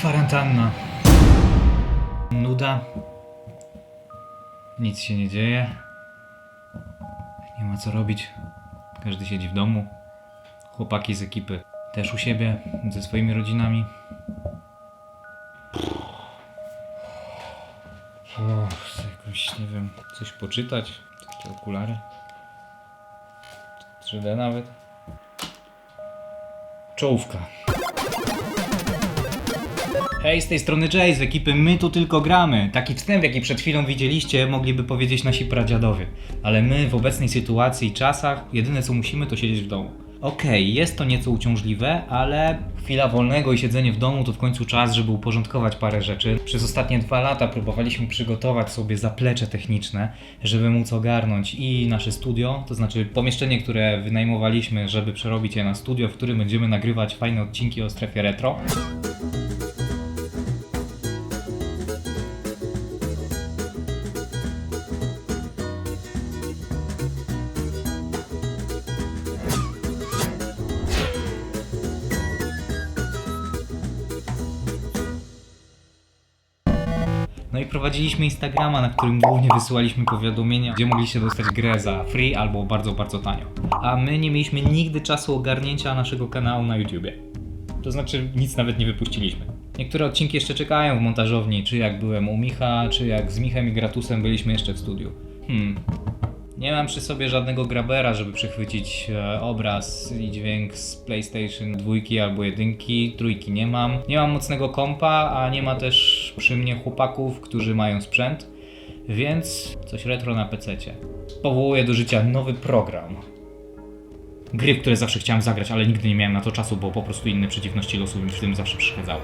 Kwarantanna. Nuda. Nic się nie dzieje. Nie ma co robić. Każdy siedzi w domu. Chłopaki z ekipy też u siebie, ze swoimi rodzinami. O, jakoś, nie wiem, coś poczytać. Takie okulary. 3D nawet. Czołówka. Hej, z tej strony Jay z ekipy My tu tylko gramy. Taki wstęp, jaki przed chwilą widzieliście, mogliby powiedzieć nasi pradziadowie. Ale my w obecnej sytuacji i czasach, jedyne co musimy to siedzieć w domu. Okej, jest to nieco uciążliwe, ale chwila wolnego i siedzenie w domu to w końcu czas, żeby uporządkować parę rzeczy. Przez ostatnie dwa lata próbowaliśmy przygotować sobie zaplecze techniczne, żeby móc ogarnąć i nasze studio, to znaczy pomieszczenie, które wynajmowaliśmy, żeby przerobić je na studio, w którym będziemy nagrywać fajne odcinki o strefie retro. No i prowadziliśmy Instagrama, na którym głównie wysyłaliśmy powiadomienia, gdzie mogliście dostać grę za free albo bardzo, bardzo tanio. A my nie mieliśmy nigdy czasu ogarnięcia naszego kanału na YouTubie. To znaczy nic nawet nie wypuściliśmy. Niektóre odcinki jeszcze czekają w montażowni, czy jak byłem u Micha, czy jak z Michem i Gratusem byliśmy jeszcze w studiu. Hmm. Nie mam przy sobie żadnego grabera, żeby przechwycić e, obraz i dźwięk z PlayStation 2 albo 1, trójki nie mam. Nie mam mocnego kompa, a nie ma też przy mnie chłopaków, którzy mają sprzęt, więc coś retro na PC. Powołuję do życia nowy program. Gry, które zawsze chciałem zagrać, ale nigdy nie miałem na to czasu, bo po prostu inne przeciwności losu mi w tym zawsze przeszkadzały.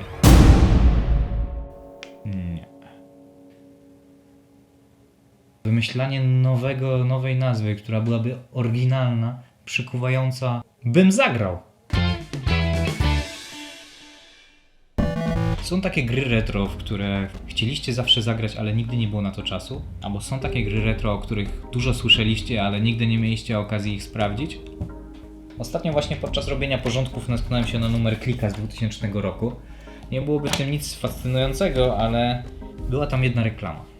Nie. Wymyślanie nowego, nowej nazwy, która byłaby oryginalna, przykuwająca, bym zagrał. Są takie gry retro, w które chcieliście zawsze zagrać, ale nigdy nie było na to czasu? Albo są takie gry retro, o których dużo słyszeliście, ale nigdy nie mieliście okazji ich sprawdzić? Ostatnio właśnie podczas robienia porządków natknąłem się na numer klika z 2000 roku. Nie byłoby w tym nic fascynującego, ale była tam jedna reklama.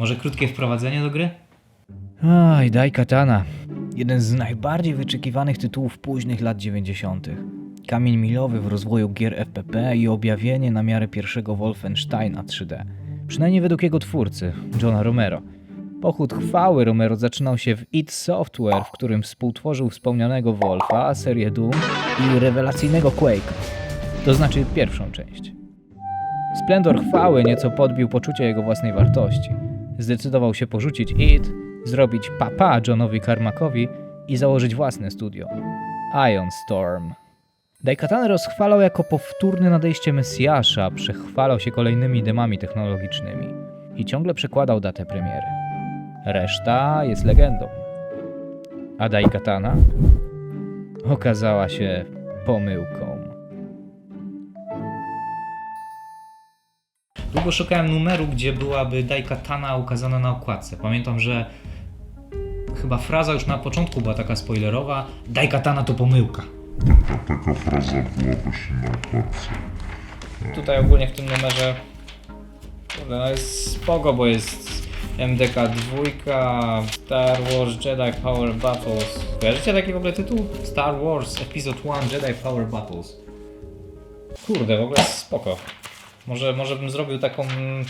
Może krótkie wprowadzenie do gry? Aj, daj katana. Jeden z najbardziej wyczekiwanych tytułów późnych lat 90. Kamień milowy w rozwoju gier FPP i objawienie na miarę pierwszego Wolfensteina 3D. Przynajmniej według jego twórcy, Johna Romero. Pochód chwały Romero zaczynał się w id Software, w którym współtworzył wspomnianego Wolfa, serię Doom i rewelacyjnego Quake'a. To znaczy pierwszą część. Splendor chwały nieco podbił poczucie jego własnej wartości. Zdecydował się porzucić IT, zrobić papa Johnowi Carmackowi i założyć własne studio. Ion Storm. Daikatana rozchwalał jako powtórne nadejście Mesjasza, przechwalał się kolejnymi demami technologicznymi i ciągle przekładał datę premiery. Reszta jest legendą. A Daikatana okazała się pomyłką. Długo szukałem numeru, gdzie byłaby Daikatana ukazana na okładce. Pamiętam, że chyba fraza już na początku była taka spoilerowa. Daikatana to pomyłka. Taka fraza była właśnie na okładce. Tutaj ogólnie w tym numerze no jest spoko, bo jest MDK 2, Star Wars Jedi Power Battles. Kojarzycie taki w ogóle tytuł? Star Wars Episode 1 Jedi Power Battles. Kurde, w ogóle jest spoko. Może, może bym zrobił taką mm,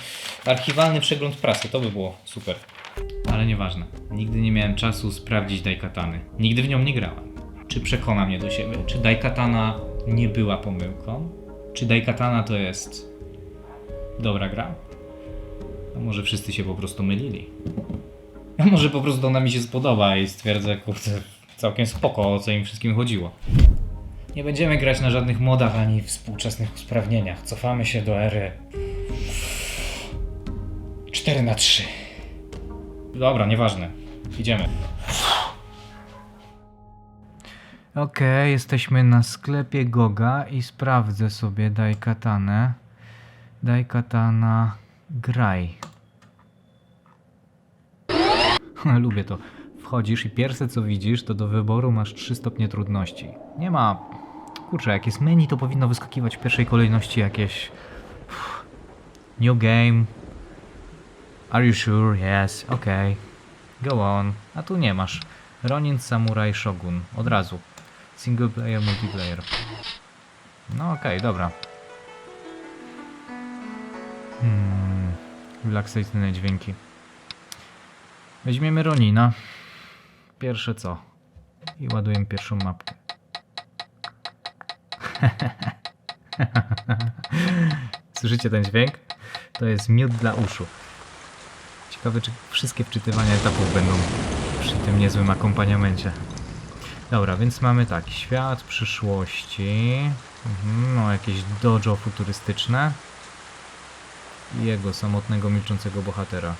archiwalny przegląd prasy, to by było super. Ale nieważne. Nigdy nie miałem czasu sprawdzić Daikatany. Nigdy w nią nie grałem. Czy przekona mnie do siebie? Czy Daikatana nie była pomyłką? Czy Daikatana to jest dobra gra? A może wszyscy się po prostu mylili? A może po prostu ona mi się spodoba i stwierdzę, kurde, całkiem spoko, o co im wszystkim chodziło. Nie będziemy grać na żadnych modach ani współczesnych usprawnieniach. Cofamy się do ery 4 na 3 Dobra, nieważne. Idziemy. Okej, jesteśmy na sklepie Goga i sprawdzę sobie daj katanę. Daj katana graj. Lubię to. Wchodzisz i pierwsze co widzisz, to do wyboru masz 3 stopnie trudności. Nie ma Kurczę, jak jest menu, to powinno wyskakiwać w pierwszej kolejności jakieś... New game. Are you sure? Yes. Okay. Go on. A tu nie masz. Ronin Samurai Shogun. Od razu. Single player, multiplayer. No okej, dobra. Hmm. Relaksacyjne dźwięki. Weźmiemy Ronina. Pierwsze co? I ładujemy pierwszą mapkę. Słyszycie ten dźwięk? To jest miód dla uszu. Ciekawe, czy wszystkie wczytywania etapów będą przy tym niezłym akompaniamencie. Dobra, więc mamy tak, świat przyszłości, mhm, no jakieś dojo futurystyczne i jego samotnego, milczącego bohatera.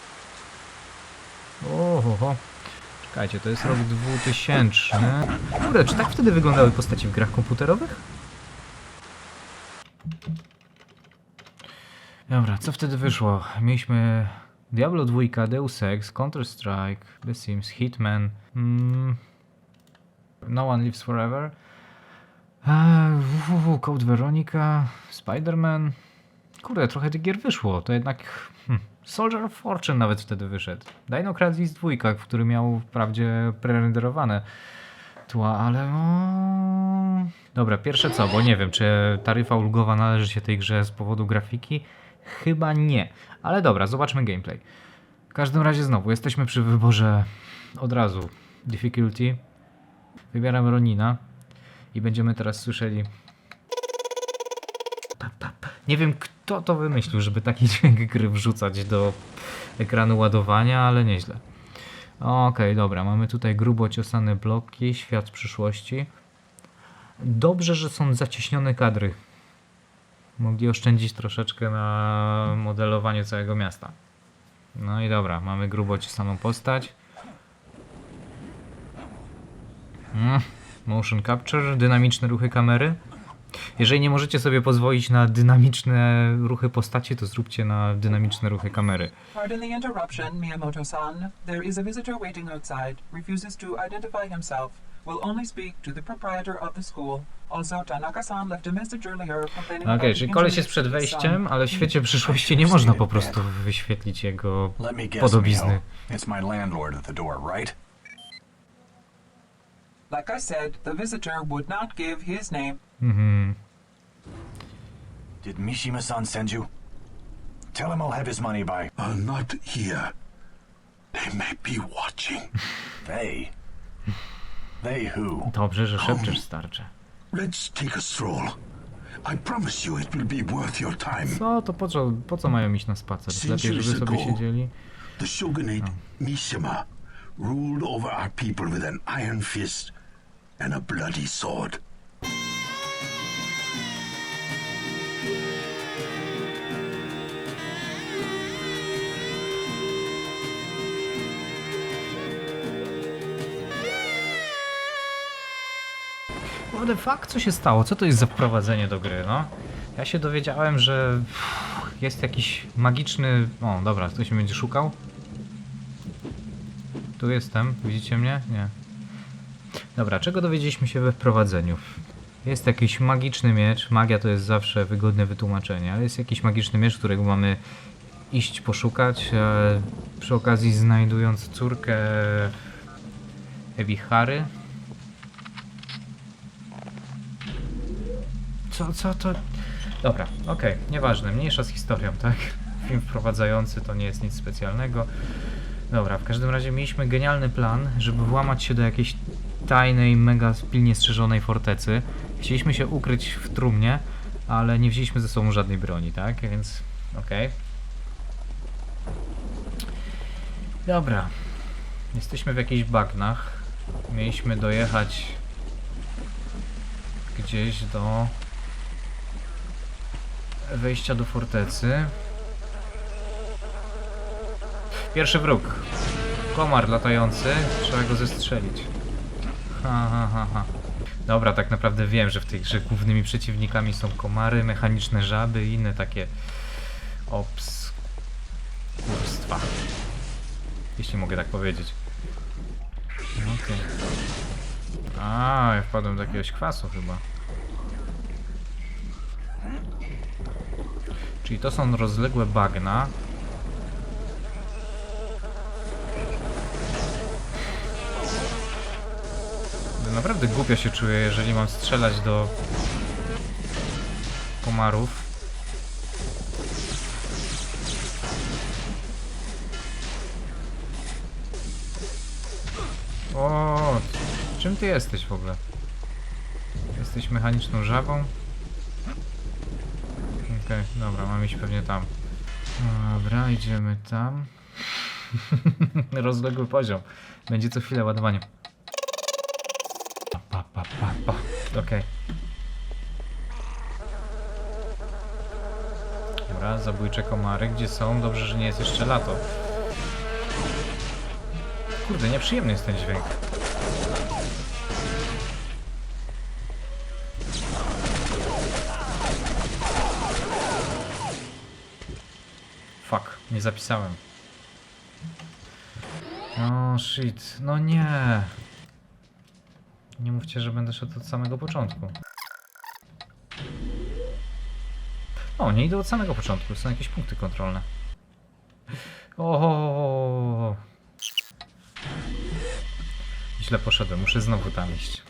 Oho, czekajcie, to jest rok 2000. Kurde, czy tak wtedy wyglądały postaci w grach komputerowych? Dobra, co wtedy wyszło? Mieliśmy Diablo 2, Deus Ex, Counter-Strike, The Sims, Hitman, mm, No One Lives Forever, eee, www, Code Veronica, Spider-Man. Kurde, trochę tych gier wyszło, to jednak hmm, Soldier of Fortune nawet wtedy wyszedł. Dino Crisis 2, który miał wprawdzie prerenderowane tła, ale no... Dobra, pierwsze co, bo nie wiem, czy taryfa ulgowa należy się tej grze z powodu grafiki? Chyba nie. Ale dobra, zobaczmy gameplay. W każdym razie znowu, jesteśmy przy wyborze od razu difficulty. Wybieram Ronina i będziemy teraz słyszeli... Nie wiem, kto to wymyślił, żeby taki dźwięk gry wrzucać do ekranu ładowania, ale nieźle. Okej, dobra, mamy tutaj grubo ciosane bloki, świat przyszłości. Dobrze, że są zacieśnione kadry. Mogli oszczędzić troszeczkę na modelowaniu całego miasta. No i dobra, mamy grubo ciosaną postać. Mm, motion capture, dynamiczne ruchy kamery. Jeżeli nie możecie sobie pozwolić na dynamiczne ruchy postaci, to zróbcie na dynamiczne ruchy kamery. Pardon the interruption, Miyamoto-san. There is a visitor waiting outside. Refuses to identify himself. Will only speak to the proprietor of the school. Also, Tanaka-san left a message earlier complaining Okej, about czyli koleś jest przed wejściem, ale w świecie przyszłości nie można po prostu wyświetlić jego Let me guess, podobizny. Mio. It's my landlord at the door, right? Like I said, the visitor would not give his name. Mhm. Did Mishima-san send you? Tell him I'll have his money by are not here. They may be watching. they. They who? Dobrze, że szepczesz starcze. Let's take a stroll. I promise you it will be worth your time. Co to po co, po co mają iść na spacer? Lepiej, żeby sobie siedzieli. The shogunate Mishima ruled over our people with an iron fist and a bloody sword. What the fuck? Co się stało? Co to jest za wprowadzenie do gry, no? Ja się dowiedziałem, że jest jakiś magiczny... O, dobra, ktoś mnie będzie szukał. Tu jestem, widzicie mnie? Nie. Dobra, czego dowiedzieliśmy się we wprowadzeniu? Jest jakiś magiczny miecz. Magia to jest zawsze wygodne wytłumaczenie, ale jest jakiś magiczny miecz, którego mamy iść poszukać. Przy okazji znajdując córkę Ewihary. Co, co to? Dobra, okej, nieważne, mniejsza z historią, tak? Film wprowadzający to nie jest nic specjalnego. Dobra, w każdym razie mieliśmy genialny plan, żeby włamać się do jakiejś tajnej, mega pilnie strzeżonej fortecy. Chcieliśmy się ukryć w trumnie, ale nie wzięliśmy ze sobą żadnej broni, tak? Więc okej. Dobra. Jesteśmy w jakichś bagnach. Mieliśmy dojechać gdzieś do wejścia do fortecy. Pierwszy wróg. Komar latający. Trzeba go zestrzelić. Dobra, tak naprawdę wiem, że w tej grze głównymi przeciwnikami są komary, mechaniczne żaby i inne takie obskurstwa. Jeśli mogę tak powiedzieć. Okej. A, ja wpadłem do jakiegoś kwasu chyba. Czyli to są rozległe bagna. Naprawdę głupio się czuję, jeżeli mam strzelać do komarów. O, czym ty jesteś w ogóle? Jesteś mechaniczną żabą? Okej, dobra, mam iść pewnie tam. Dobra, idziemy tam. Rozległy poziom. Będzie co chwilę ładowanie. Pa, pa, pa. Okej. Dobra, zabójcze komary. Gdzie są? Dobrze, że nie jest jeszcze lato. Kurde, nieprzyjemny jest ten dźwięk. Fuck, nie zapisałem. No shit, no nie. Nie mówcie, że będę szedł od samego początku. O, nie idę od samego początku, są jakieś punkty kontrolne. O, Źle poszedłem, muszę znowu tam iść.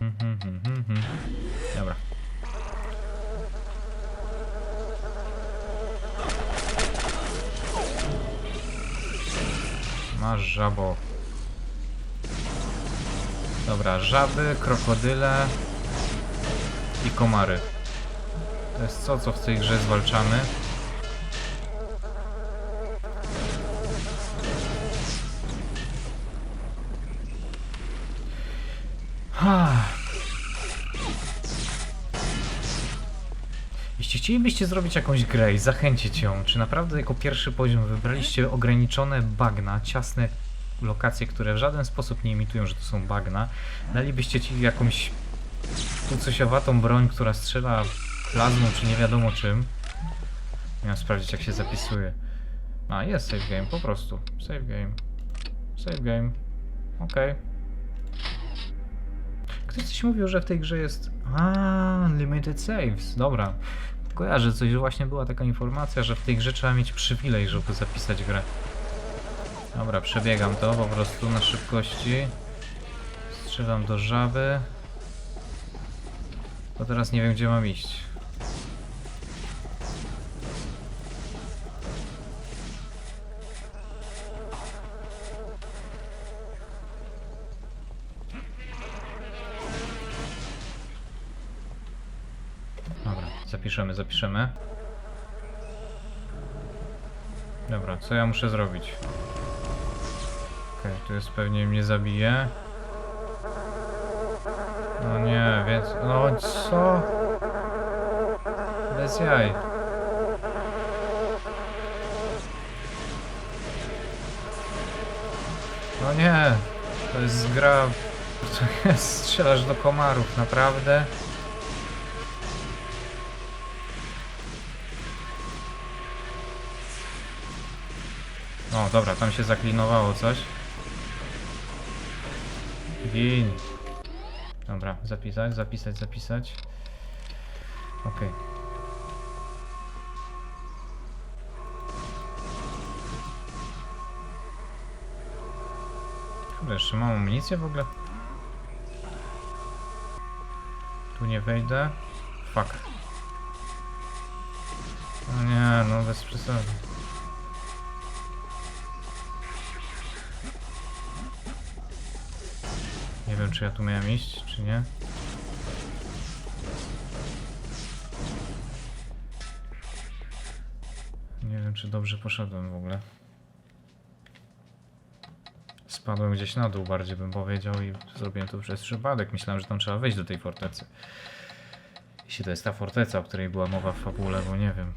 Mhm, mhm, mhm. Dobra. Masz żabo. Dobra, żaby, krokodyle i komary. To jest co, co w tej grze zwalczamy. Chcielibyście zrobić jakąś grę i zachęcić ją, czy naprawdę jako pierwszy poziom wybraliście ograniczone bagna, ciasne lokacje, które w żaden sposób nie imitują, że to są bagna, dalibyście ci jakąś pulcosiowatą broń, która strzela plazmą, czy nie wiadomo czym. Miałem sprawdzić, jak się zapisuje. A, jest save game, po prostu. Save game. Save game. Okej. Ktoś coś mówił, że w tej grze jest. A, limited saves. Dobra. Kojarzę coś, że właśnie była taka informacja, że w tej grze trzeba mieć przywilej, żeby zapisać grę. Dobra, przebiegam to po prostu na szybkości. Strzelam do żaby. To teraz nie wiem, gdzie mam iść. Zapiszemy, zapiszemy. Dobra, co ja muszę zrobić? Okej, tu jest pewnie mnie zabije. No nie, więc... No co? Bez jaj. No nie, to jest gra... To jest, strzelasz do komarów, naprawdę? O, dobra, tam się zaklinowało coś. Gin. Dobra, zapisać, zapisać, zapisać. Okej. Chyba jeszcze mam amunicję w ogóle. Tu nie wejdę. Fuck. No nie, no bez przesady. Czy ja tu miałem iść, czy nie. Nie wiem, czy dobrze poszedłem w ogóle. Spadłem gdzieś na dół, bardziej bym powiedział, i zrobiłem to przez przypadek. Myślałem, że tam trzeba wejść do tej fortecy. Jeśli to jest ta forteca, o której była mowa w fabule, bo nie wiem.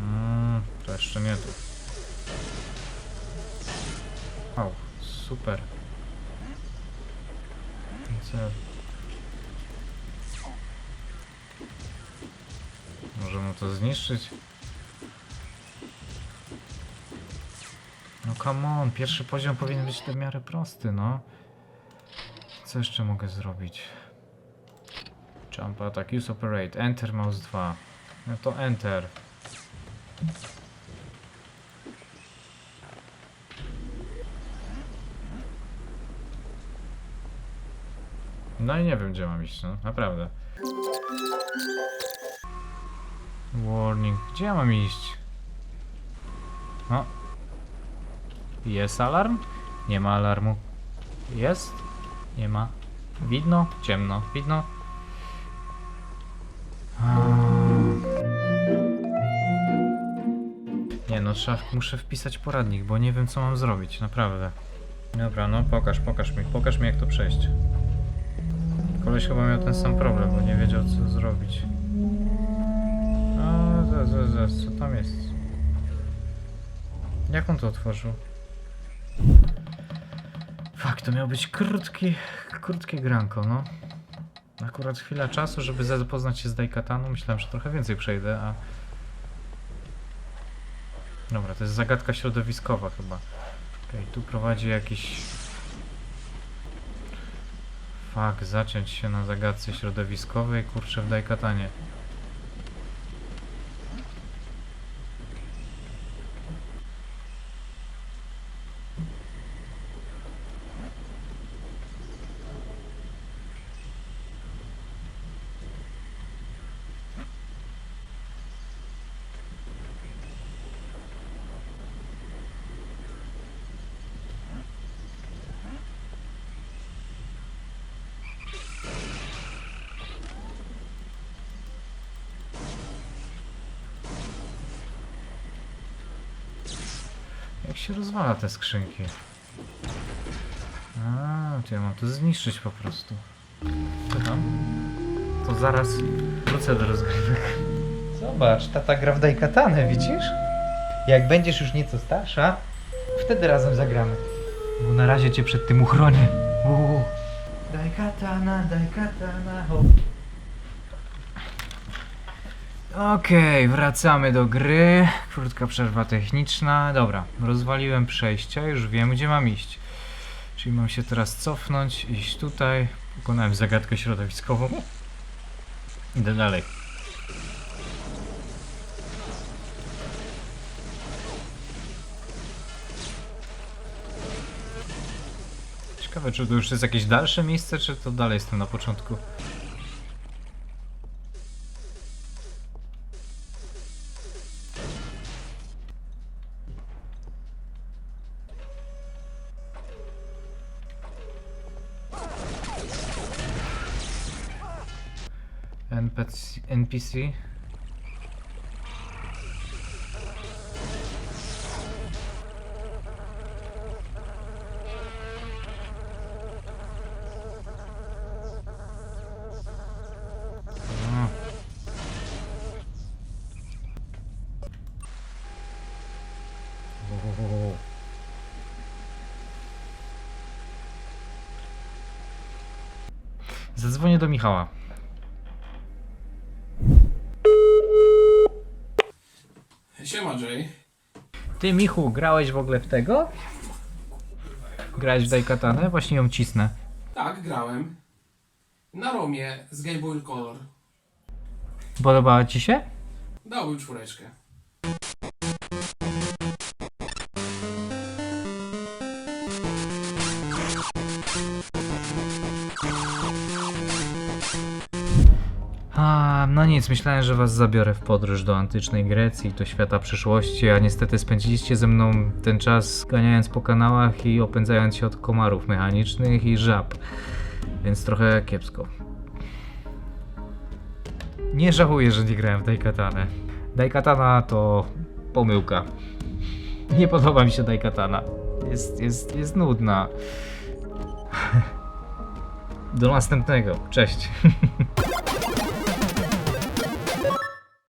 Mm, to jeszcze nie tu. Wow, super. Co? Możemy to zniszczyć? No come on, pierwszy poziom powinien być w miarę prosty, no. Co jeszcze mogę zrobić? Jump attack, use operate, enter mouse 2. No to enter. No i nie wiem gdzie mam iść, no naprawdę. Warning, gdzie ja mam iść? O. Jest alarm? Nie ma alarmu. Jest? Nie ma. Widno? Ciemno. Widno? Nie no, trzeba, muszę wpisać poradnik, bo nie wiem co mam zrobić, naprawdę. Dobra, no pokaż, pokaż mi, pokaż mi jak to przejść. Koleś chyba miał ten sam problem, bo nie wiedział co zrobić. Zaraz, co tam jest? Jak on to otworzył? Fak, to miał być krótki, krótkie granko, no. Akurat chwila czasu, żeby zapoznać się z Daikataną. Myślałem, że trochę więcej przejdę, a... Dobra, to jest zagadka środowiskowa chyba. Okej, tu prowadzi jakiś... Fak, zaciąć się na zagadce środowiskowej, kurczę, w Daikatanie. Jak się rozwala te skrzynki? A, to ja mam to zniszczyć po prostu. Co tam? To zaraz wrócę do rozgrywek. Zobacz, tata gra w Daikatanę, widzisz? Jak będziesz już nieco starsza, wtedy razem zagramy. Bo na razie cię przed tym uchronię. Uuu. Daikatana, Daikatana, hop. Okej, wracamy do gry. Krótka przerwa techniczna. Dobra, rozwaliłem przejścia, już wiem gdzie mam iść. Czyli mam się teraz cofnąć, iść tutaj. Pokonałem zagadkę środowiskową. Idę dalej. Ciekawe, czy to już jest jakieś dalsze miejsce, czy to dalej jestem na początku. NPC. Zadzwonię do Michała. Siema Jay. Ty, Michu, grałeś w ogóle w tego? Grałeś w Daikatanę? Właśnie ją cisnę. Tak, grałem. Na Romie z Game Boy Color. Podobała ci się? Dałbym czwóreczkę. No nic, myślałem, że was zabiorę w podróż do antycznej Grecji, do świata przyszłości, a niestety spędziliście ze mną ten czas ganiając po kanałach i opędzając się od komarów mechanicznych i żab. Więc trochę kiepsko. Nie żałuję, że nie grałem w Daikatanę. Daikatana to pomyłka. Nie podoba mi się Daikatana. Jest, jest, jest nudna. Do następnego. Cześć.